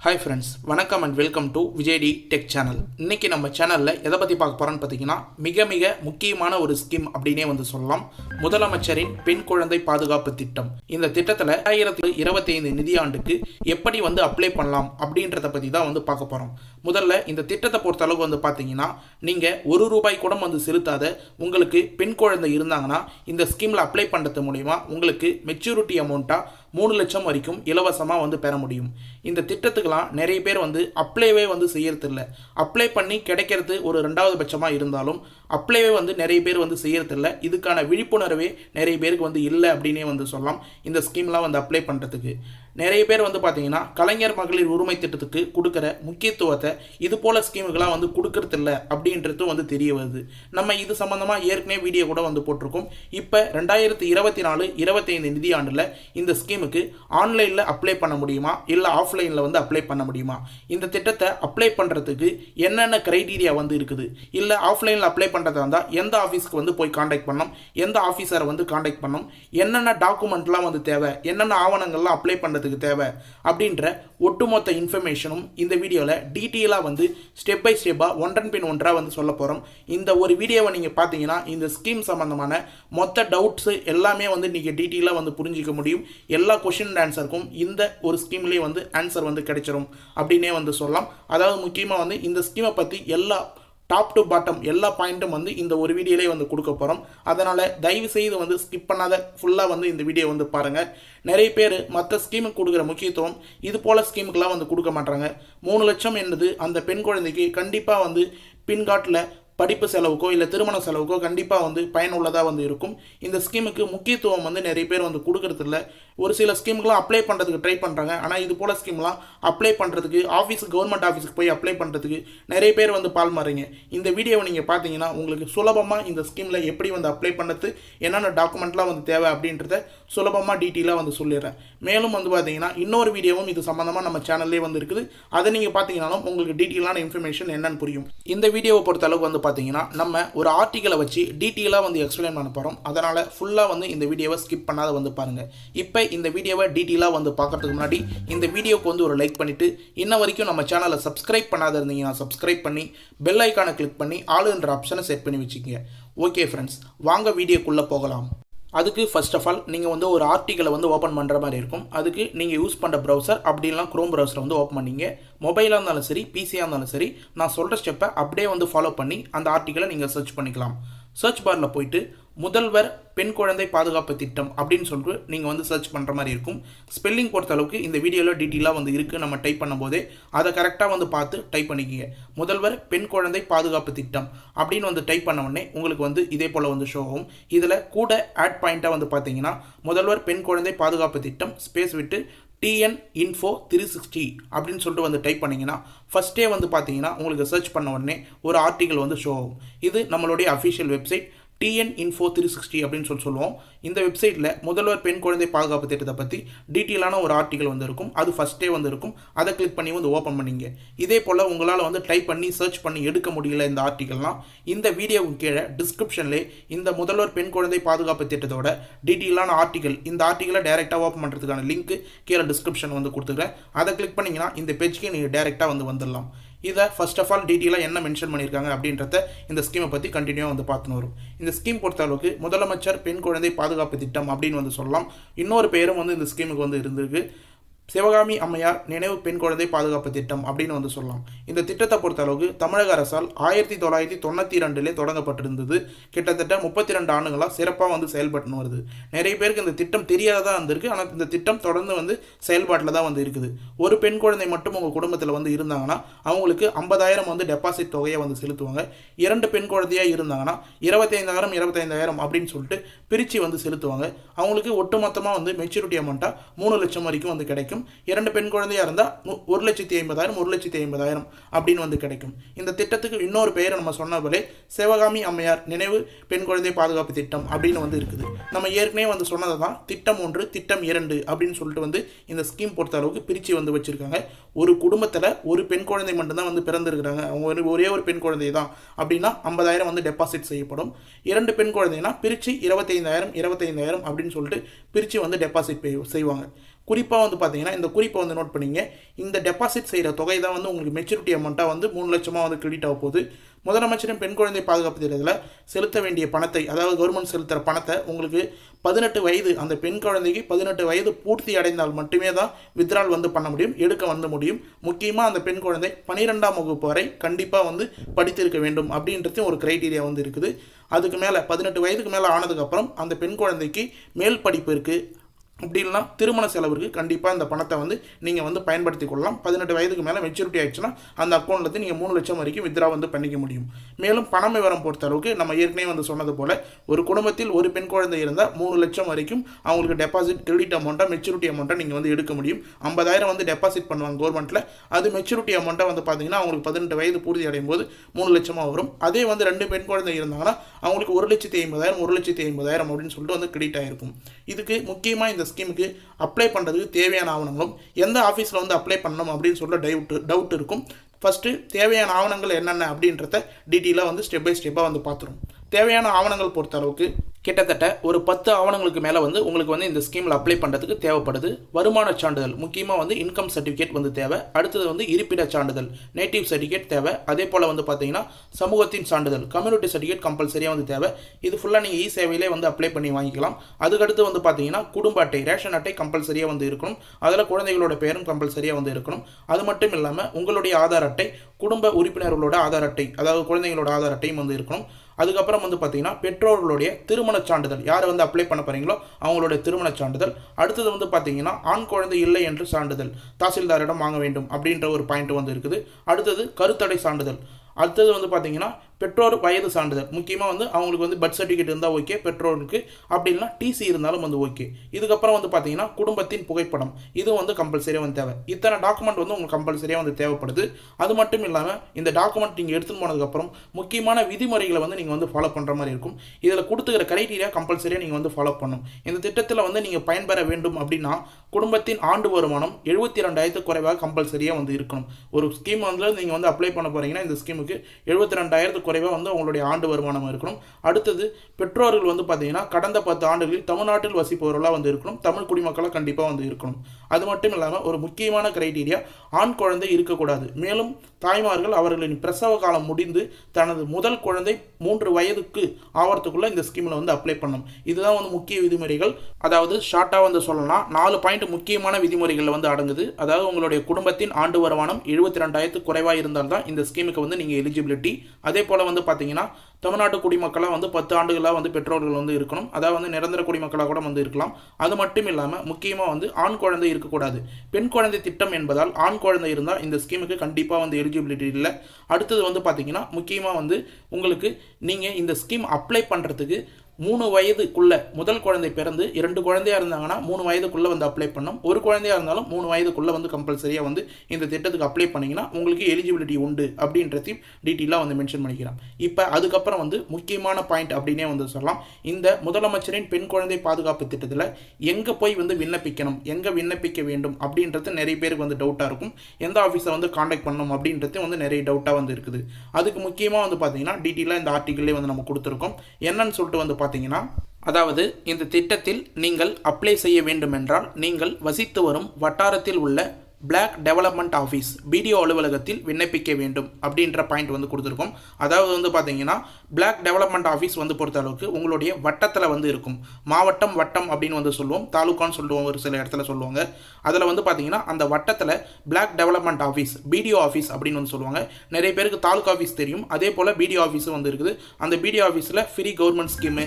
Hi friends வணக்கம் and welcome to விஜய்டி tech channel இன்றைக்கி நம்ம சேனலில் எதை பற்றி பார்க்க போகிறோன்னு பார்த்தீங்கன்னா மிக மிக முக்கியமான ஒரு ஸ்கீம் அப்படின்னே வந்து சொல்லலாம். முதலமைச்சரின் பெண் குழந்தை பாதுகாப்பு திட்டம். இந்த திட்டத்தில் ரெண்டாயிரத்தி இருபத்தி ஐந்து நிதியாண்டுக்கு எப்படி வந்து அப்ளை பண்ணலாம் அப்படின்றத பற்றி தான் வந்து பார்க்க போகிறோம் முதல்ல இந்த திட்டத்தை பொறுத்த அளவு வந்து பார்த்தீங்கன்னா நீங்கள் ஒரு ரூபாய் கூட வந்து செலுத்தாத உங்களுக்கு பெண் குழந்தை இருந்தாங்கன்னா இந்த ஸ்கீமில் அப்ளை பண்ணுறது மூலிமா உங்களுக்கு மெச்சூரிட்டி அமௌண்ட்டாக மூணு லட்சம் வரைக்கும் இலவசமாக வந்து பெற முடியும். இந்த திட்டத்துக்கெலாம் நிறைய பேர் வந்து அப்ளைவே வந்து செய்யறதில்ல. அப்ளை பண்ணி கிடைக்கிறது ஒரு ரெண்டாவது பட்சமாக இருந்தாலும் அப்ளைவே வந்து நிறைய பேர் வந்து செய்யறதில்ல. இதுக்கான விழிப்புணர்வே நிறைய பேருக்கு வந்து இல்லை அப்படின்னே வந்து சொல்லலாம். இந்த ஸ்கீம்லாம் வந்து அப்ளை பண்ணுறதுக்கு நிறைய பேர் வந்து பார்த்தீங்கன்னா கலைஞர் மகளிர் உரிமை திட்டத்துக்கு கொடுக்குற முக்கியத்துவத்தை இது போல் ஸ்கீமுகளாக வந்து கொடுக்கறதில்ல அப்படின்றது வந்து தெரிய வருது. நம்ம இது சம்மந்தமாக ஏற்கனவே வீடியோ கூட வந்து போட்டிருக்கோம். இப்போ ரெண்டாயிரத்தி இருபத்தி நாலு இருபத்தைந்து நிதியாண்டில் இந்த ஸ்கீமுக்கு ஆன்லைனில் அப்ளை பண்ண முடியுமா? இல்லை ஆஃப்லைனில் வந்து அப்ளை பண்ண முடியுமா? இந்த திட்டத்தை அப்ளை பண்ணுறதுக்கு என்னென்ன க்ரைட்டீரியா வந்து இருக்குது? இல்லை ஆஃப்லைனில் அப்ளை பண்ணுறதா இருந்தால் எந்த ஆஃபீஸ்க்கு வந்து போய் காண்டாக்ட் பண்ணோம் எந்த ஆஃபீஸரை வந்து காண்டாக்ட் பண்ணணும்? என்னென்ன டாக்குமெண்ட்லாம் வந்து தேவை? என்னென்ன ஆவணங்கள்லாம் அப்ளை பண்ணுறதுக்கு தேவை அப்படின்ற ஒட்டுமொத்த இன்ஃபர்மேஷனும் இந்த வீடியோவில் டீட்டெயிலாக வந்து ஸ்டெப் பை ஸ்டெப்பாக ஒன்றன் பின் ஒன்றாக வந்து சொல்ல போகிறோம் இந்த ஒரு வீடியோவை நீங்கள் பார்த்தீங்கன்னா இந்த ஸ்கீம் சம்மந்தமான மொத்த டவுட்ஸு எல்லாமே வந்து நீங்கள் டீட்டெயிலாக வந்து புரிஞ்சிக்க முடியும். எல்லா கொஷின் அண்ட் ஆன்சருக்கும் இந்த ஒரு ஸ்கீம்லேயே வந்து ஆன்சர் வந்து கிடைச்சிரும் அப்படின்னே வந்து சொல்லலாம். அதாவது முக்கியமாக வந்து இந்த ஸ்கீமை பற்றி எல்லா டாப் டு பாட்டம் எல்லா பாயிண்ட்டும் வந்து இந்த ஒரு வீடியோலே வந்து கொடுக்க போகிறோம் அதனால் தயவு செய்து வந்து ஸ்கிப் பண்ணாத ஃபுல்லாக வந்து இந்த வீடியோ வந்து பாருங்கள் நிறைய பேர் மற்ற ஸ்கீமுக்கு கொடுக்குற முக்கியத்துவம் இது போல் ஸ்கீமுக்கெல்லாம் வந்து கொடுக்க மாட்டாங்க. மூணு லட்சம் என்பது அந்த பெண் குழந்தைக்கு கண்டிப்பாக வந்து பின்காட்டில் படிப்பு செலவுக்கோ இல்லை திருமண செலவுக்கோ கண்டிப்பாக வந்து பயனுள்ளதாக வந்து இருக்கும். இந்த ஸ்கீமுக்கு முக்கியத்துவம் வந்து நிறைய பேர் வந்து கொடுக்கறதில்ல. ஒரு சில ஸ்கீமுக்கெலாம் அப்ளை பண்ணுறதுக்கு ட்ரை பண்ணுறாங்க ஆனால் இது போல் ஸ்கீம்லாம் அப்ளை பண்ணுறதுக்கு ஆஃபீஸ் கவர்மெண்ட் ஆஃபீஸுக்கு போய் அப்ளை பண்ணுறதுக்கு நிறைய பேர் வந்து பால் மாறுறீங்க. இந்த வீடியோவை நீங்கள் பார்த்தீங்கன்னா உங்களுக்கு சுலபமாக இந்த ஸ்கீமில் எப்படி வந்து அப்ளை பண்ணுறது என்னென்ன டாக்குமெண்ட்லாம் வந்து தேவை அப்படின்றத சுலபமாக டீட்டெயிலாக வந்து சொல்லிடுறேன். மேலும் வந்து பார்த்தீங்கன்னா இன்னொரு வீடியோவும் இது சம்மந்தமாக நம்ம சேனல்லே வந்து இருக்குது. அதை நீங்கள் பார்த்தீங்கன்னாலும் உங்களுக்கு டீட்டெயிலான இன்ஃபர்மேஷன் என்னன்னு புரியும். இந்த வீடியோவை பொறுத்த அளவுக்கு வந்து பார்த்தீங்கன்னா நம்ம ஒரு ஆர்டிக்கலை வச்சு டீட்டெயிலாக வந்து எக்ஸ்பிளைன் பண்ண போகிறோம் அதனால் ஃபுல்லாக வந்து இந்த வீடியோவை ஸ்கிப் பண்ணாத வந்து பாருங்கள் இப்போ இந்த வீடியோவை டீட்டெயிலாக வந்து பார்க்கறதுக்கு முன்னாடி இந்த வீடியோக்கு வந்து ஒரு லைக் பண்ணிவிட்டு இன்ன வரைக்கும் நம்ம சேனலை சப்ஸ்கிரைப் பண்ணாத இருந்தீங்கன்னா சப்ஸ்கிரைப் பண்ணி பெல் ஐக்கானை கிளிக் பண்ணி ஆளுன்ற ஆப்ஷனை செட் பண்ணி வச்சுக்கோங்க. ஓகே ஃப்ரெண்ட்ஸ் வாங்க வீடியோக்குள்ளே போகலாம். அதுக்கு ஃபர்ஸ்ட் ஆஃப் ஆல் நீங்கள் வந்து ஒரு ஆர்டிக்கலை வந்து ஓப்பன் பண்ணுற மாதிரி இருக்கும். அதுக்கு நீங்கள் யூஸ் பண்ணுற ப்ரௌசர் அப்படிலாம் க்ரோம் ப்ரௌசரை வந்து ஓப்பன் பண்ணீங்க. மொபைலாக இருந்தாலும் சரி பிசியாக இருந்தாலும் சரி நான் சொல்கிற ஸ்டெப்பை அப்படியே வந்து ஃபாலோ பண்ணி அந்த ஆர்டிக்கலை நீங்கள் சர்ச் பண்ணிக்கலாம். சர்ச் பாரில் போயிட்டு முதல்வர் பெண் குழந்தை பாதுகாப்பு திட்டம் அப்படின்னு சொல்லிட்டு நீங்கள் வந்து சர்ச் பண்ணுற மாதிரி இருக்கும். ஸ்பெல்லிங் பொறுத்த அளவுக்கு இந்த வீடியோவில் டீட்டெயிலாக வந்து இருக்குது நம்ம டைப் பண்ணும்போதே அதை கரெக்டாக வந்து பார்த்து டைப் பண்ணிக்கிங்க. முதல்வர் பெண் குழந்தை பாதுகாப்பு திட்டம் அப்படின்னு வந்து டைப் பண்ண உடனே உங்களுக்கு வந்து இதே போல் வந்து ஷோ ஆகும். இதில் கூட ஆட் பாயிண்ட்டாக வந்து பார்த்தீங்கன்னா முதல்வர் பெண் குழந்தை பாதுகாப்பு திட்டம் ஸ்பேஸ் விட்டு டிஎன் இன்ஃபோ த்ரீ சிக்ஸ்டி அப்படின்னு சொல்லிட்டு வந்து டைப் பண்ணிங்கன்னா ஃபஸ்ட்டே வந்து பார்த்தீங்கன்னா உங்களுக்கு சர்ச் பண்ண உடனே ஒரு ஆர்டிக்கல் வந்து ஷோ ஆகும். இது நம்மளுடைய official website TN info three sixty அப்படின்னு சொல்லி சொல்லுவோம். இந்த வெப்சைட்டில் முதல்வர் பெண் குழந்தை பாதுகாப்பு திட்டத்தை பற்றி டீட்டெயிலான ஒரு ஆர்டிக்கல் வந்து இருக்கும் அது ஃபஸ்ட்டே வந்து இருக்கும் அதை கிளிக் பண்ணி வந்து ஓப்பன் பண்ணிங்க. இதே போல் உங்களால் வந்து டைப் பண்ணி சர்ச் பண்ணி எடுக்க முடியல இந்த ஆர்டிக்கல்லாம் இந்த வீடியோவுக்கு கீழே டிஸ்கிரிப்ஷன்லே இந்த முதல்வர் பெண் குழந்தை பாதுகாப்பு திட்டத்தோட டீட்டெயிலான ஆர்டிக்கல் இந்த ஆர்டிக்கலை டேரெக்டாக ஓப்பன் பண்ணுறதுக்கான லிங்க் கீழே டிஸ்கிரிப்ஷன் வந்து கொடுத்துக்கிறேன் அதை கிளிக் பண்ணிங்கன்னா இந்த பேஜ்க்கு நீங்கள் டேரெக்டாக வந்து வந்துடலாம். இதை ஃபர்ஸ்ட் ஆஃப் ஆல் டீட்டெயிலாக என்ன மென்ஷன் பண்ணியிருக்காங்க அப்படின்றத இந்த ஸ்கீமை பற்றி கண்டினியூவாக வந்து பார்த்துன்னு வரும். இந்த ஸ்கீம் பொறுத்த அளவுக்கு முதலமைச்சர் பெண் குழந்தை பாதுகாப்பு திட்டம் அப்படின்னு வந்து சொல்லலாம். இன்னொரு பேரும் வந்து இந்த ஸ்கீமுக்கு வந்து இருந்திருக்கு. சிவகாமி அம்மையார் நினைவு பெண் குழந்தை பாதுகாப்பு திட்டம் அப்படின்னு வந்து சொல்லலாம். இந்த திட்டத்தை பொறுத்த அளவுக்கு தமிழக அரசால் ஆயிரத்தி தொள்ளாயிரத்தி தொண்ணூற்றி ரெண்டுலே தொடங்கப்பட்டிருந்தது. கிட்டத்தட்ட முப்பத்தி ரெண்டு ஆண்டுகளாக சிறப்பாக வந்து செயல்பட்டுன்னு வருது. நிறைய பேருக்கு இந்த திட்டம் தெரியாததாக இருந்திருக்கு. ஆனால் இந்த திட்டம் தொடர்ந்து வந்து செயல்பாட்டில் தான் வந்து இருக்குது. ஒரு பெண் குழந்தை மட்டும் உங்கள் குடும்பத்தில் வந்து இருந்தாங்கன்னா அவங்களுக்கு ஐம்பதாயிரம் வந்து டெபாசிட் தொகையை வந்து செலுத்துவாங்க. இரண்டு பெண் குழந்தையாக இருந்தாங்கன்னா இருபத்தைந்தாயிரம் இருபத்தைந்தாயிரம் அப்படின்னு சொல்லிட்டு பிரித்து வந்து செலுத்துவாங்க. அவங்களுக்கு ஒட்டுமொத்தமாக வந்து மெச்சூரிட்டி அமௌண்ட்டாக மூணு லட்சம் வரைக்கும் வந்து கிடைக்கும். இரண்டு பெண் குழந்தையாக இருந்தால் ஒரு லட்சத்தி ஐம்பதாயிரம் ஒரு லட்சத்தி ஐம்பதாயிரம் அப்படின்னு வந்து கிடைக்கும். இந்த திட்டத்துக்கு இன்னொரு பெயர் நம்ம சொன்ன போலே சிவகாமி அம்மையார் நினைவு பெண் குழந்தை பாதுகாப்பு திட்டம் அப்படின்னு வந்து இருக்குது. நம்ம ஏற்கனவே வந்து சொன்னது தான் திட்டம் ஒன்று திட்டம் இரண்டு அப்படின்னு சொல்லிட்டு வந்து இந்த ஸ்கீம் பொறுத்த அளவுக்கு பிரித்து வந்து வச்சுருக்காங்க. ஒரு குடும்பத்தில் ஒரு பெண் குழந்தை மட்டும்தான் வந்து பிறந்திருக்கிறாங்க. அவங்க ஒரு ஒரே ஒரு பெண் குழந்தை தான் அப்படின்னா ஐம்பதாயிரம் வந்து டெபாசிட் செய்யப்படும். இரண்டு பெண் குழந்தைனா பிரித்து இருபத்தைந்தாயிரம் இருபத்தைந்தாயிரம் அப்படின்னு சொல்லிட்டு பிரித்து வந்து டெபாசிட் செய்வாங்க. குறிப்பாக வந்து பார்த்தீங்கன்னா இந்த குறிப்பை வந்து நோட் பண்ணிங்க. இந்த டெபாசிட் செய்கிற தொகை தான் வந்து உங்களுக்கு மெச்சூரிட்டி அமௌண்ட்டாக வந்து மூணு லட்சமாக வந்து கிரெடிட் ஆக போகுது. முதலமைச்சரின் பெண் குழந்தை பாதுகாப்பு திட்டத்தில் செலுத்த வேண்டிய பணத்தை அதாவது கவர்மெண்ட் செலுத்துகிற பணத்தை உங்களுக்கு பதினெட்டு வயது அந்த பெண் குழந்தைக்கு பதினெட்டு வயது பூர்த்தி அடைந்தால் மட்டுமே தான் வித்ரால் வந்து பண்ண முடியும் எடுக்க வந்து முடியும். முக்கியமாக அந்த பெண் குழந்தை பன்னிரெண்டாம் வகுப்பு வரை கண்டிப்பாக வந்து படித்திருக்க வேண்டும் அப்படின்றதையும் ஒரு கிரைட்டீரியா வந்து இருக்குது. அதுக்கு மேலே பதினெட்டு வயதுக்கு மேலே ஆனதுக்கப்புறம் அந்த பெண் குழந்தைக்கு மேல் படிப்பு இருக்குது அப்படின்னா திருமண செலவுக்கு கண்டிப்பாக இந்த பணத்தை வந்து நீங்கள் வந்து பயன்படுத்தி கொள்ளலாம். பதினெட்டு வயதுக்கு மேலே மெச்சூரிட்டி ஆயிடுச்சுன்னா அந்த அக்கௌண்ட்லேருந்து நீங்கள் மூணு லட்சம் வரைக்கும் வித்ரா வந்து பண்ணிக்க முடியும். மேலும் பண விவரம் பொறுத்த அளவுக்கு நம்ம ஏற்கனவே வந்து சொன்னது போல் ஒரு குடும்பத்தில் ஒரு பெண் குழந்தை இருந்தால் மூணு லட்சம் வரைக்கும் அவங்களுக்கு டெபாசிட் கிரெடிட் அமௌண்ட்டாக மெச்சூரிட்டி அமௌண்ட்டாக நீங்கள் வந்து எடுக்க முடியும். ஐம்பதாயிரம் வந்து டெபாசிட் பண்ணுவாங்க கவர்மெண்ட்டில் அது மெச்சூரிட்டி அமௌண்ட்டாக வந்து பார்த்தீங்கன்னா அவங்களுக்கு பதினெட்டு வயது பூர்த்தி அடையும் போது மூணு லட்சமாக வரும். அதே வந்து ரெண்டு பெண் குழந்தை இருந்தாங்கன்னா அவங்களுக்கு ஒரு லட்சத்தி ஐம்பதாயிரம் ஒரு லட்சத்தி ஐம்பதாயிரம் அப்படின்னு சொல்லிட்டு வந்து கிரெடிட் ஆகிருக்கும் இதுக்கு முக்கியமாக இந்த ஸ்கீமுக்கு அப்ளை பண்ணுறதுக்கு தேவையான ஆவணங்களும் எந்த ஆஃபீஸில் வந்து அப்ளை பண்ணணும் அப்படின்னு சொல்ல டவுட் டவுட் இருக்கும். ஃபஸ்ட்டு தேவையான ஆவணங்கள் என்னென்ன அப்படின்றத டீட்டெயிலாக வந்து ஸ்டெப் பை ஸ்டெப்பாக வந்து பார்த்துரும். தேவையான ஆவணங்கள் பொறுத்த அளவுக்கு கிட்டத்தட்ட ஒரு பத்து ஆவணங்களுக்கு மேலே வந்து உங்களுக்கு வந்து இந்த ஸ்கீமில் அப்ளை பண்ணுறதுக்கு தேவைப்படுது. வருமான சான்றிதழ் முக்கியமாக வந்து இன்கம் சர்டிஃபிகேட் வந்து தேவை. அடுத்தது வந்து இருப்பிட சான்றிதழ் நேட்டிவ் சர்டிஃபிகேட் தேவை. அதே போல் வந்து பார்த்தீங்கன்னா சமூகத்தின் சான்றிதழ் கம்யூனிட்டி சர்டிஃபிகேட் கம்பல்சரியாக வந்து தேவை. இது ஃபுல்லாக நீங்கள் இ சேவையிலே வந்து அப்ளை பண்ணி வாங்கிக்கலாம். அதுக்கடுத்து வந்து பார்த்தீங்கன்னா குடும்ப அட்டை ரேஷன் அட்டை கம்பல்சரியாக வந்து இருக்கணும். அதில் குழந்தைகளோட பேரும் கம்பல்சரியாக வந்து இருக்கணும். அது மட்டும் இல்லாமல் உங்களுடைய ஆதார் அட்டை குடும்ப உறுப்பினர்களோட ஆதார் அட்டை அதாவது குழந்தைங்களோட ஆதார் அட்டையும் வந்து இருக்கணும். அதுக்கப்புறம் வந்து பார்த்தீங்கன்னா பெற்றோர்களுடைய திருமணச் சான்றிதழ். யாரை வந்து அப்ளை பண்ண போறீங்களோ அவங்களுடைய திருமணச் சான்றிதழ். அடுத்தது வந்து பார்த்தீங்கன்னா ஆண் குழந்தை இல்லை என்று சான்றிதழ். தாசில்தாரிடம் வாங்க வேண்டும் அப்படின்ற ஒரு பாயிண்ட் வந்து இருக்குது. அடுத்தது கருத்தடை சான்றிதழ். அடுத்தது வந்து பார்த்தீங்கன்னா பெற்றோர் வயது சான்றிதழ். முக்கியமாக வந்து அவங்களுக்கு வந்து பர்த் சர்டிஃபிகேட் இருந்தால் ஓகே பெற்றோருக்கு. அப்படி இல்லைனா டிசி இருந்தாலும் வந்து ஓகே இதுக்கப்புறம் வந்து பார்த்தீங்கன்னா குடும்பத்தின் புகைப்படம். இது வந்து கம்பல்சரியாக வந்து தேவை. இத்தனை டாக்குமெண்ட் வந்து உங்களுக்கு கம்பல்சரியாக வந்து தேவைப்படுது. அது மட்டும் இல்லாமல் இந்த டாக்குமெண்ட் நீங்கள் எடுத்துன்னு போனதுக்கப்புறம் முக்கியமான விதிமுறைகளை வந்து நீங்கள் வந்து ஃபாலோ பண்ணுற மாதிரி இருக்கும். இதில் கொடுத்துக்கிற கிரைட்டீரியா கம்பல்சரியாக நீங்கள் வந்து ஃபாலோ பண்ணணும். இந்த திட்டத்தில் வந்து நீங்கள் பயன்பெற வேண்டும் அப்படின்னா குடும்பத்தின் ஆண்டு வருமானம் எழுபத்தி ரெண்டாயிரத்து குறைவாக கம்பல்சரியாக வந்து இருக்கணும். ஒரு ஸ்கீம் வந்து நீங்கள் வந்து அப்ளை பண்ண போகிறீங்கன்னா இந்த ஸ்கீமுக்கு எழுபத்தி ரெண்டாயிரத்து குறைவாக வந்து அவங்களுடைய ஆண்டு வருமானம் இருக்கணும். அடுத்தது பெற்றோர்கள் வந்து பார்த்தீங்கன்னா கடந்த பத்து ஆண்டுகளில் தமிழ்நாட்டில் வசிப்பவர்களாக வந்து இருக்கணும். தமிழ் குடிமக்களாக கண்டிப்பாக வந்து இருக்கணும். அது மட்டும் இல்லாமல் ஒரு முக்கியமான கிரைட்டீரியா ஆண் குழந்தை இருக்கக்கூடாது. மேலும் தாய்மார்கள் அவர்களின் பிரசவ காலம் முடிந்து தனது முதல் குழந்தை மூன்று வயதுக்கு ஆவரத்துக்குள்ளே இந்த ஸ்கீமில் வந்து அப்ளை பண்ணணும். இதுதான் வந்து முக்கிய விதிமுறைகள். அதாவது ஷார்ட்டாக வந்து சொல்லலாம். நாலு பாயிண்ட் முக்கியமான விதிமுறைகள் வந்து அடங்குது. அதாவது உங்களுடைய குடும்பத்தின் ஆண்டு வருமானம் எழுபத்தி ரெண்டாயிரத்து குறைவாக இருந்தால் தான் இந்த ஸ்கீமுக்கு வந்து நீங்கள் எலிஜிபிலிட்டி அதே போல் வந்து பார்த்தீங்கன்னா தமிழ்நாட்டு குடிமக்களாக வந்து பத்து ஆண்டுகளாக வந்து பெற்றோர்கள் வந்து இருக்கணும். அதாவது வந்து நிரந்தர குடிமக்களாக கூட வந்து இருக்கலாம். அது மட்டும் இல்லாமல் முக்கியமாக வந்து ஆண் குழந்தை இருக்கக்கூடாது. பெண் குழந்தை திட்டம் என்பதால் ஆண் குழந்தை இருந்தால் இந்த ஸ்கீமுக்கு கண்டிப்பாக வந்து எலிஜிபிலிட்டி இல்லை. அடுத்தது வந்து பார்த்தீங்கன்னா முக்கியமாக வந்து உங்களுக்கு நீங்கள் இந்த ஸ்கீம் அப்ளை பண்ணுறதுக்கு மூணு வயதுக்குள்ளே முதல் குழந்தை பிறந்து இரண்டு குழந்தையா இருந்தாங்கன்னா மூணு வயதுக்குள்ளே வந்து அப்ளை பண்ணும் ஒரு குழந்தையா இருந்தாலும் மூணு வயதுக்குள்ளே வந்து கம்பல்சரியாக வந்து இந்த திட்டத்துக்கு அப்ளை பண்ணிங்கன்னா உங்களுக்கு எலிஜிபிலிட்டி உண்டு அப்படின்றதையும் டீட்டெயிலாக வந்து மென்ஷன் பண்ணிக்கிறான். இப்போ அதுக்கப்புறம் வந்து முக்கியமான பாயிண்ட் அப்படின்னே வந்து சொல்லலாம். இந்த முதலமைச்சரின் பெண் குழந்தை பாதுகாப்பு திட்டத்தில் எங்கே போய் வந்து விண்ணப்பிக்கணும்? எங்கே விண்ணப்பிக்க வேண்டும்? அப்படின்றது நிறைய பேருக்கு வந்து டவுட்டாக இருக்கும். எந்த ஆஃபீஸை வந்து காண்டாக்ட் பண்ணணும் அப்படின்றது வந்து நிறைய டவுட்டாக வந்து இருக்குது. அதுக்கு முக்கியமாக வந்து பார்த்தீங்கன்னா டீட்டெயிலாக இந்த ஆர்டிக்கிளே வந்து நம்ம கொடுத்துருக்கோம். என்னன்னு சொல்லிட்டு வந்து பார்த்தீங்கன்னா அதாவது இந்த திட்டத்தில் நீங்கள் அப்ளை செய்ய வேண்டுமென்றால் நீங்கள் வசித்து வரும் வட்டாரத்தில் உள்ள பிளாக் டெவலப்மெண்ட் ஆஃபீஸ் பிடிஓ அலுவலகத்தில் விண்ணப்பிக்க வேண்டும் அப்படின்ற பாயிண்ட் வந்து கொடுத்துருக்கோம். அதாவது வந்து பார்த்தீங்கன்னா பிளாக் டெவலப்மெண்ட் ஆஃபீஸ் வந்து பொறுத்த அளவுக்கு உங்களுடைய வட்டத்தில் வந்து இருக்கும். மாவட்டம் வட்டம் அப்படின்னு வந்து சொல்லுவோம். தாலுக்கான்னு சொல்லுவோம் ஒரு சில இடத்துல சொல்லுவாங்க. அதில் வந்து பார்த்தீங்கன்னா அந்த வட்டத்தில் block development office BDO office அப்படின்னு வந்து சொல்லுவாங்க. நிறைய பேருக்கு தாலுக்கா ஆஃபீஸ் தெரியும். அதே போல் பிடிஓ ஆஃபீஸும் வந்து இருக்குது. அந்த பிடிஓ ஆஃபீஸில் free government scheme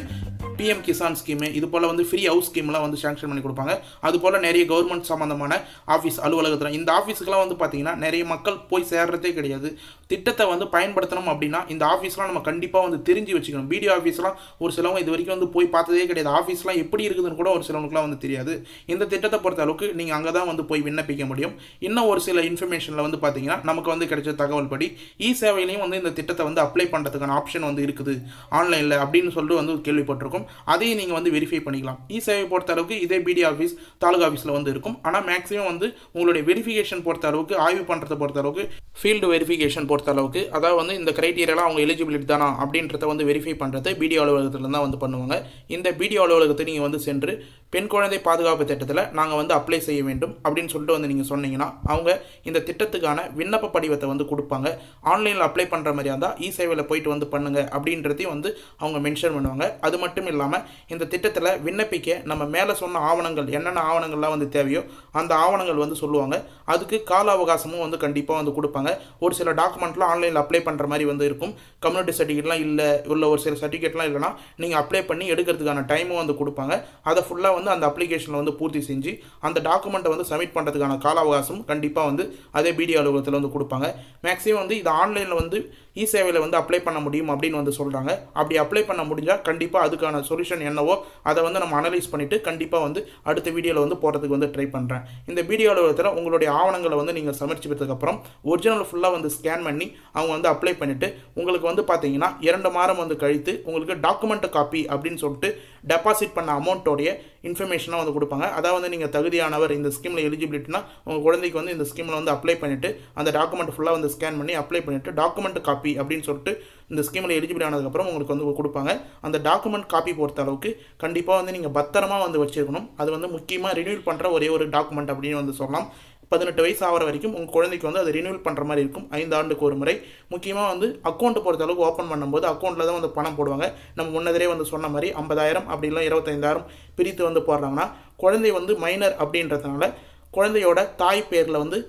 PM Kisan scheme இது போல் வந்து ஃப்ரீ ஹவுஸ் ஸ்கீம்லாம் வந்து சேங்ஷன் பண்ணி கொடுப்பாங்க. அது போல் நிறைய கவர்மெண்ட் சம்மந்தமான ஆஃபீஸ் அலுவலகத்தில் இந்த ஆஃபீஸுக்கெலாம் வந்து பார்த்தீங்கன்னா நிறைய மக்கள் போய் சேர்றதே கிடையாது. திட்டத்தை வந்து பயன்படுத்தணும் அப்படின்னா இந்த ஆஃபீஸ்லாம் நம்ம கண்டிப்பாக வந்து தெரிஞ்சு வச்சுக்கணும். பிடிஓ ஆஃபீஸ்லாம் ஒரு சிலவங்க இது வரைக்கும் வந்து போய் பார்த்ததே கிடையாது. ஆஃபீஸ்லாம் எப்படி இருக்குதுன்னு கூட ஒரு சிலவங்களுக்குலாம் வந்து தெரியாது. இந்த திட்டத்தை பொறுத்த அளவுக்கு நீங்கள் அங்கே தான் வந்து போய் விண்ணப்பிக்க முடியும். இன்னும் ஒரு சில இன்ஃபர்மேஷனில் வந்து பார்த்தீங்கன்னா நமக்கு வந்து கிடைச்ச தகவல் படி இ e சேவையிலையும் வந்து இந்த திட்டத்தை வந்து அப்ளை பண்ணுறதுக்கான ஆப்ஷன் வந்து இருக்குது. ஆன்லைனில் அப்படின்னு சொல்லிட்டு வந்து கேள்விப்பட்டிருக்கும். அதையும் நீங்கள் வந்து வெரிஃபை பண்ணிக்கலாம். E இ சேவை பொறுத்த அளவுக்கு இதே பிடி ஆஃபீஸ் தாலுகா ஆஃபீஸில் வந்து இருக்கும். ஆனால் மேக்ஸிமம் வந்து உங்களுடைய வெரிஃபிகேஷன் பொறுத்த அளவுக்கு ஆய்வு பண்ணுறதை பொறுத்த அளவுக்கு ஃபீல்டு வெரிஃபிகேஷன் பொறுத்த அளவுக்கு அதாவது வந்து இந்த கிரைட்டீரியாலாம் அவங்க எலிஜிபிலிட்டி தானா அப்படின்றத வந்து வெரிஃபை பண்ணுறது பிடிஓ அலுவலகத்தில் தான் வந்து பண்ணுவாங்க. இந்த பிடிஓ அலுவலகத்தை நீங்கள் வந்து சென்று பெண் குழந்தை பாதுகாப்பு திட்டத்தில் நாங்கள் வந்து அப்ளை செய்ய வேண்டும் அப்படின்னு சொல்லிட்டு வந்து நீங்கள் சொன்னீங்கன்னா அவங்க இந்த திட்டத்துக்கான விண்ணப்ப படிவத்தை வந்து கொடுப்பாங்க. ஆன்லைனில் அப்ளை பண்ணுற மாதிரியா இருந்தால் இ சேவையில் போயிட்டு வந்து பண்ணுங்க அப்படின்றதையும் வந்து அவங்க மென்ஷன் பண்ணுவாங்க. அது மட்டும் இல்லாமல் இந்த திட்டத்தில் விண்ணப்பிக்க நம்ம மேலே சொன்ன ஆவணங்கள் என்னென்ன ஆவணங்கள்லாம் வந்து தேவையோ அந்த ஆவணங்கள் வந்து சொல்லுவாங்க. அதுக்கு கால அவகாசமும் வந்து கண்டிப்பாக வந்து கொடுப்பாங்க. ஒரு சில டாக்குமெண்ட்லாம் ஆன்லைனில் அப்ளை பண்ணுற மாதிரி வந்து இருக்கும். கம்யூனிட்டி சர்டிஃபிகேட்லாம் இல்லை உள்ள ஒரு சில சர்டிஃபிகேட்லாம் இல்லைனா நீங்கள் அப்ளை பண்ணி எடுக்கிறதுக்கான டைமும் வந்து கொடுப்பாங்க. அதை ஃபுல்லாக வந்து அந்த அப்ளிகேஷனில் வந்து பூர்த்தி செஞ்சு அந்த டாக்குமெண்ட்டை வந்து சப்மிட் பண்ணுறதுக்கான கால அவகாசம் கண்டிப்பாக வந்து அதே பிடி அலுவலகத்தில் வந்து கொடுப்பாங்க. மேக்ஸிமம் வந்து இது ஆன்லைனில் வந்து இ சேவையில் வந்து அப்ளை பண்ண முடியும் அப்படின்னு வந்து சொல்கிறாங்க அப்படி அப்ளை பண்ண முடிஞ்சால் கண்டிப்பாக அதுக்கான சொல்யூஷன் என்னவோ அதை வந்து நம்ம அனலைஸ் பண்ணிவிட்டு கண்டிப்பாக வந்து அடுத்த வீடியோவில் வந்து போகிறதுக்கு வந்து ட்ரை பண்ணுறேன் இந்த வீடியோ அலுவலகத்தில் உங்களுடைய ஆவணங்களை வந்து நீங்கள் சமர்ப்பித்ததுக்கப்புறம் ஒரிஜினல் ஃபுல்லாக வந்து ஸ்கேன் பண்ணி அவங்க வந்து அப்ளை பண்ணிவிட்டு உங்களுக்கு வந்து பார்த்தீங்கன்னா இரண்டு மாதம் வந்து கழித்து உங்களுக்கு டாக்குமெண்ட் காப்பி அப்படின்னு சொல்லிட்டு டெபாசிட் பண்ண அமௌண்ட்டோடைய இன்ஃபர்மேஷனாக வந்து கொடுப்பாங்க. அதாவது வந்து நீங்கள் தகுதியானவர் இந்த ஸ்கீமில் எலிஜிபிலிட்டினா உங்கள் குழந்தைக்கு வந்து இந்த ஸ்கீமில் வந்து அப்ளை பண்ணிவிட்டு அந்த டாக்குமெண்ட் ஃபுல்லாக வந்து ஸ்கேன் பண்ணி அப்ளை பண்ணிவிட்டு டாக்குமெண்ட் காப்பி அப்படின்னு சொல்லிட்டு இந்த ஸ்கீமில் எலிஜிபிள் ஆனதுக்கப்புறம் உங்களுக்கு வந்து கொடுப்பாங்க. அந்த டாக்குமெண்ட் காப்பி பொறுத்த அளவுக்கு கண்டிப்பாக வந்து நீங்கள் பத்திரமாக வந்து வச்சுருக்கணும். அது வந்து முக்கியமாக ரினியூல் பண்ணுற ஒரே ஒரு டாக்குமெண்ட் அப்படின்னு வந்து சொல்லலாம். பதினெட்டு வயசு ஆகிற வரைக்கும் உங்கள் குழந்தைக்கு வந்து அதை ரினியூல் பண்ணுற மாதிரி இருக்கும். ஐந்து ஆண்டுக்கு ஒரு முறை. முக்கியமாக வந்து அக்கௌண்ட் பொறுத்த அளவுக்கு ஓப்பன் பண்ணும்போது அக்கௌண்ட்டில் தான் வந்து பணம் போடுவாங்க. நம்ம முன்னதே வந்து சொன்ன மாதிரி ஐம்பதாயிரம் அப்படிலாம் இருபத்தைந்தாயிரம் பிரித்து வந்து போடுறாங்கன்னா குழந்தை வந்து மைனர் அப்படின்றதுனால குழந்தையோட தாய் பேரில் வந்து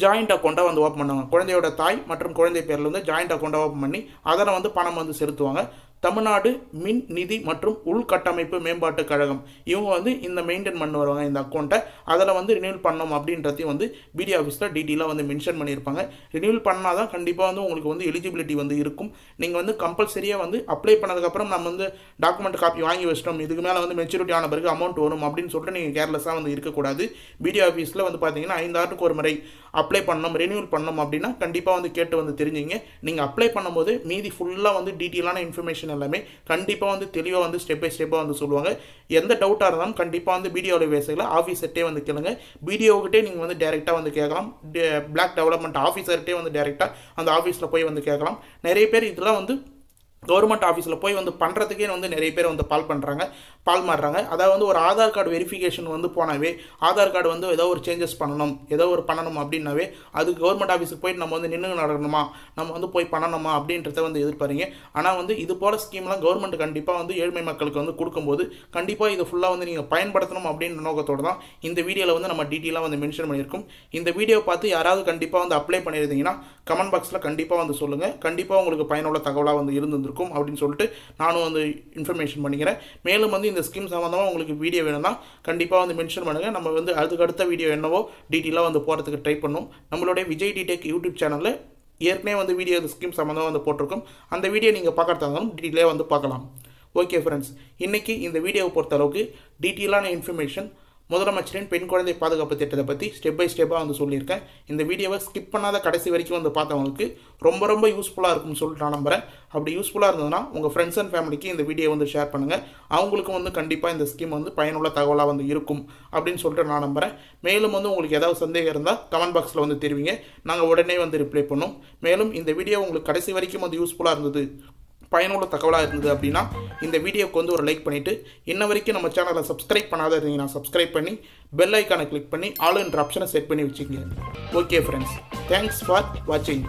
ஜாயிண்ட் அக்கௌண்ட்டாக வந்து ஓப்பன் பண்ணுவாங்க. குழந்தையோட தாய் மற்றும் குழந்தை பேரில் வந்து ஜாயிண்ட் அக்கௌண்ட்டாக ஓப்பன் பண்ணி அதில் வந்து பணம் வந்து செலுத்துவாங்க. தமிழ்நாடு மின் நிதி மற்றும் உள்கட்டமைப்பு மேம்பாட்டு கழகம். இவங்க வந்து இந்த மெயின்டைன் பண்ண வருவாங்க இந்த அக்கௌண்ட்டை அதில் வந்து ரினியூல் பண்ணணும் அப்படின்றதையும் வந்து பிடி ஆஃபீஸில் டீட்டெயிலாக வந்து மென்ஷன் பண்ணியிருப்பாங்க. ரினியூல் பண்ணால் தான் கண்டிப்பாக வந்து உங்களுக்கு வந்து எலிஜிபிலிட்டி வந்து இருக்கும். நீங்கள் வந்து கம்பல்சரியாக வந்து அப்ளை பண்ணதுக்கப்புறம் நம்ம வந்து டாக்குமெண்ட் காப்பி வாங்கி வச்சிட்டோம். இதுக்கு மேலே வந்து மெச்சூரிட்டி ஆன பிறகு அமௌண்ட் வரும் அப்படின்னு சொல்லிட்டு நீங்கள் கேர்லெஸ்ஸாக வந்து இருக்கக்கூடாது. பிடி ஆஃபீஸில் வந்து பார்த்தீங்கன்னா ஐந்தாண்டுக்கு ஒரு முறை அப்ளை பண்ணோம் ரினியூல் பண்ணணும் அப்படின்னா கண்டிப்பாக வந்து கேட்டு வந்து தெரிஞ்சுங்க. நீங்கள் அப்ளை பண்ணும்போது மீதி ஃபுல்லாக வந்து டீட்டெயிலான இன்ஃபர்மேஷன் எல்லாமே கண்டிப்பாக வந்து தெளிவாக வந்து ஸ்டெப் பை ஸ்டெப்பாக வந்து சொல்லுவாங்க. எந்த டவுட்டாக இருந்தாலும் கண்டிப்பாக வந்து பிடிஓவில் பேசுகிற ஆஃபீஸர்கிட்டே வந்து கேளுங்க. பிடிஓக்கிட்டே நீங்கள் வந்து டேரெக்டாக வந்து கேட்கலாம். பிளாக் டெவலப்மெண்ட் ஆஃபீஸர்கிட்டே வந்து டேரெக்டாக அந்த ஆஃபீஸில் போய் வந்து கேட்கலாம். நிறைய பேர் இதெல்லாம் வந்து கவர்மெண்ட் ஆஃபீஸில் போய் வந்து பண்ணுறதுக்கே வந்து நிறைய பேர் வந்து பால் பண்ணுறாங்க பால் மாறுறாங்க. அதாவது வந்து ஒரு ஆதார் கார்டு வெரிஃபிகேஷன் வந்து போனாவே ஆதார் கார்டு வந்து ஏதோ ஒரு சேஞ்சஸ் பண்ணணும் ஏதோ ஒரு பண்ணணும் அப்படின்னாவே அது கவர்மெண்ட் ஆஃபீஸுக்கு போயிட்டு நம்ம வந்து நின்று நடக்கணுமா? நம்ம வந்து போய் பண்ணணுமா? அப்படின்றத வந்து எதிர்பாருங்க. ஆனால் வந்து இது போல் ஸ்கீம்லாம் கவர்மெண்ட் கண்டிப்பாக வந்து ஏழ்மை மக்களுக்கு வந்து கொடுக்கும்போது கண்டிப்பாக இது ஃபுல்லாக வந்து நீங்கள் பயன்படுத்தணும் அப்படின்ற நோக்கத்தோடு தான் இந்த வீடியோவில் வந்து நம்ம டீட்டெயிலாக வந்து மென்ஷன் பண்ணியிருக்கோம். இந்த வீடியோ பார்த்து யாராவது கண்டிப்பாக வந்து அப்ளை பண்ணியிருந்தீங்கன்னா கமெண்ட் பாக்ஸில் கண்டிப்பாக வந்து சொல்லுங்கள் கண்டிப்பாக உங்களுக்கு பயனுள்ள தகவலாக வந்து இருந்திருக்கும் அப்படின்னு சொல்லிட்டு நானும் வந்து இன்ஃபர்மேஷன் பண்ணிக்கிறேன். மேலும் வந்து இந்த ஸ்கீம் சம்மந்தமாக உங்களுக்கு வீடியோ வேணும்னா கண்டிப்பாக வந்து மென்ஷன் பண்ணுங்கள் நம்ம வந்து அதுக்கு அடுத்த வீடியோ என்னவோ டீட்டெயிலாக வந்து போகிறதுக்கு ட்ரை பண்ணும். நம்மளுடைய விஜய் டிடெக் யூடியூப் சேனலில் ஏற்கனவே வந்து வீடியோ ஸ்கீம் சம்மந்தமாக வந்து போட்டிருக்கோம். அந்த வீடியோ நீங்கள் பார்க்கறதா இருந்தாலும் டீட்டெயிலாக வந்து பார்க்கலாம். ஓகே ஃப்ரெண்ட்ஸ் இன்றைக்கி இந்த வீடியோவை பொறுத்த அளவுக்கு டீட்டெயிலான இன்ஃபர்மேஷன் முதலமைச்சரின் பெண் குழந்தை பாதுகாப்பு திட்டத்தை பற்றி ஸ்டெப் பை ஸ்டெப்பாக வந்து சொல்லியிருக்கேன். இந்த வீடியோவை ஸ்கிப் பண்ணாத கடைசி வரைக்கும் வந்து பார்த்தவங்களுக்கு ரொம்ப ரொம்ப யூஸ்ஃபுல்லாக இருக்கும்னு சொல்லிட்டு நான் நம்புகிறேன் அப்படி யூஸ்ஃபுல்லாக இருந்ததுன்னா உங்கள் ஃப்ரெண்ட்ஸ் அண்ட் ஃபேமிலிக்கு இந்த வீடியோ வந்து ஷேர் பண்ணுங்கள் அவங்களுக்கும் வந்து கண்டிப்பாக இந்த ஸ்கீம் வந்து பயனுள்ள தகவலாக வந்து இருக்கும் அப்படின்னு சொல்லிட்டு நான் நம்புகிறேன் மேலும் வந்து உங்களுக்கு ஏதாவது சந்தேகம் இருந்தால் கமெண்ட் பாக்ஸில் வந்து தெரிவிங்க. நாங்கள் உடனே வந்து ரிப்ளை பண்ணோம் மேலும் இந்த வீடியோ உங்களுக்கு கடைசி வரைக்கும் வந்து யூஸ்ஃபுல்லாக இருந்தது பயனுள்ள தகவலாக இருந்தது அப்படின்னா இந்த வீடியோக்கு வந்து ஒரு லைக் பண்ணிவிட்டு இன்ன வரைக்கும் நம்ம சேனலை சப்ஸ்கிரைப் பண்ணாத இருந்தீங்கன்னா சப்ஸ்கிரைப் பண்ணி பெல் ஐக்கானை கிளிக் பண்ணி ஆல் என்ற ஆப்ஷனை செட் பண்ணி வச்சுக்கோங்க. ஓகே ஃப்ரெண்ட்ஸ் தேங்க்ஸ் ஃபார் வாட்சிங்